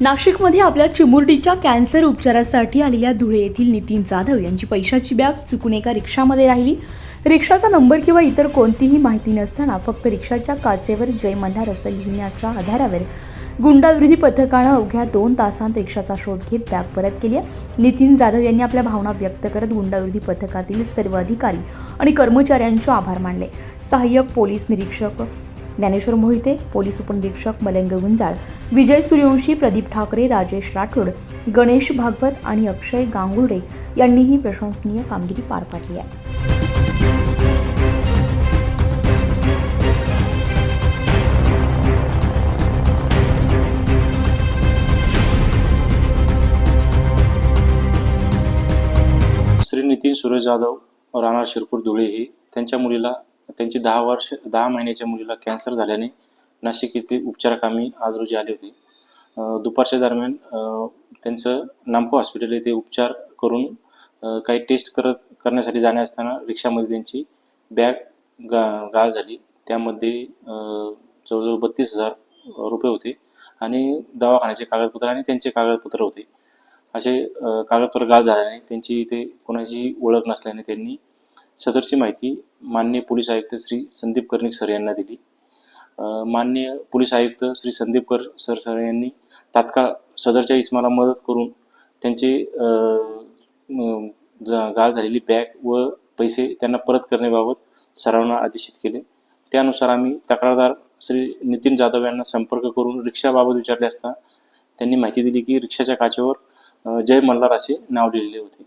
नाशिकमध्ये आपल्या चिमुरडीच्या कॅन्सर उपचारासाठी आलेल्या धुळे येथील नितीन जाधव यांची पैशाची बॅग चुकून एका रिक्षामध्ये राहिली. रिक्षाचा नंबर किंवा इतर कोणतीही माहिती नसताना फक्त रिक्षाच्या काचेवर जय मल्हार असं लिहिण्याच्या आधारावर गुंडाविरोधी पथकानं अवघ्या दोन तासांत रिक्षाचा शोध घेत बॅग परत केली आहे. नितीन जाधव यांनी आपल्या भावना व्यक्त करत गुंडाविरोधी पथकातील सर्व अधिकारी आणि कर्मचाऱ्यांचे आभार मानले. सहाय्यक पोलीस निरीक्षक ज्ञानेश्वर मोहिते पोलीस उपनिरीक्षक मलंग गुंजाळ विजय सूर्यवंशी प्रदीप ठाकरे राजेश राठोड गणेश भागवत आणि अक्षय गांगुर्डे यांनीही प्रशंसनीय कामगिरी पार पाडली आहे. श्री नितीन सुरेश जाधव राणा शिरपूर धुळे हे त्यांच्या मुलीला त्यांची दहा वर्ष दहा महिन्याच्या मुलीला कॅन्सर झाल्याने नाशिक येथे उपचाराकामी आज रोजी आले होते. दुपारच्या दरम्यान त्यांचं नामको हॉस्पिटल येथे उपचार करून काही टेस्ट करत करण्यासाठी जाणे असताना रिक्षामध्ये त्यांची बॅग गा गाळ झाली. त्यामध्ये जवळजवळ बत्तीस हजार रुपये होते आणि दवाखान्याचे कागदपत्र आणि त्यांचे कागदपत्र होते. असे कागदपत्र गाळ झाल्याने त्यांची इथे कोणाची ओळख नसल्याने त्यांनी सदरची माहिती माननीय पोलीस आयुक्त श्री संदीप कर्णिक सर यांना दिली. माननीय पोलीस आयुक्त श्री संदीप कर सर सर यांनी तात्काळ सदरच्या इसमाला मदत करून त्यांचे गाळ झालेली बॅग व पैसे त्यांना परत करण्याबाबत सरांना आदेशित केले. त्यानुसार आम्ही तक्रारदार श्री नितीन जाधव यांना संपर्क करून रिक्षाबाबत विचारले असता त्यांनी माहिती दिली की रिक्षाच्या काचेवर जय मल्हार असे नाव लिहिलेले होते.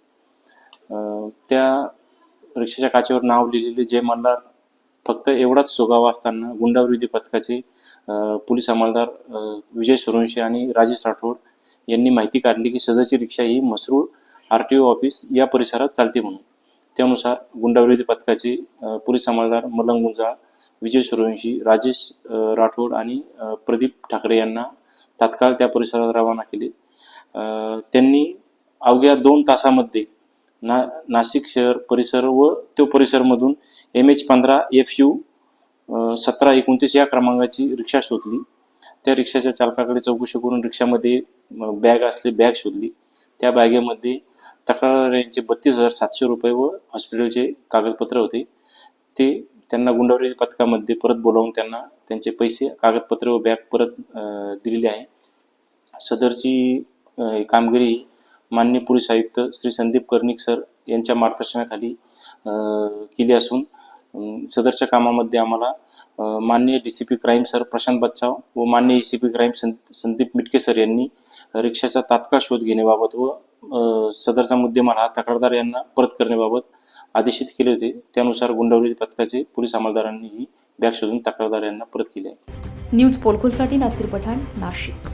त्या रिक्षाच्या काचेवर नाव लिहिलेले जय मल्हार फक्त एवढाच सोगावा असताना गुंडाविरोधी पथकाचे पोलीस अंमलदार विजय सुरवंशी आणि राजेश राठोड यांनी माहिती काढली की सदरची रिक्षा ही Masrul R T O office या परिसरात चालते म्हणून. त्यानुसार गुंडाविरोधी पथकाचे पोलीस अंमलदार मलंग गुंजाळ विजय सूर्यवंशी राजेश राठोड आणि प्रदीप ठाकरे यांना तात्काळ त्या परिसरात रवाना केले. त्यांनी अवघ्या दोन तासामध्ये ना नाशिक शहर परिसर व तो परिसरमधून एम एच पंधरा एफ यू सतरा एकोणतीस या क्रमांकाची रिक्षा शोधली. त्या रिक्षाच्या चालकाकडे चौकशी करून रिक्षामध्ये बॅग असली बॅग शोधली. त्या बॅगेमध्ये तक्रारदार बत्तीस हजार सातशे रुपये व हॉस्पिटलचे कागदपत्र होते. ते त्यांना गुंडावरी पथकामध्ये परत बोलावून त्यांना त्यांचे पैसे कागदपत्र व बॅग परत दिलेली आहे. सदरची कामगिरी मान्य पोलीस आयुक्त श्री संदीप कर्णिक सर यांच्या मार्गदर्शनाखाली केली असून सदरच्या कामामध्ये आम्हाला मान्य माननीय D C P crime sir Prashant Bachhav व माननीय ई सी पी क्राईम सं संदीप मिटके सर यांनी रिक्षाचा तात्काळ शोध घेण्याबाबत व सदरचा मुद्देमाल हा तक्रारदार यांना परत करण्याबाबत आदेशित केले होते. त्यानुसार गुंडवली पथकाचे पोलीस अंमलदारांनी ही बॅग शोधून तक्रारदार यांना परत केली आहे. न्यूज पोलखोलसाठी नासिर पठाण नाशिक.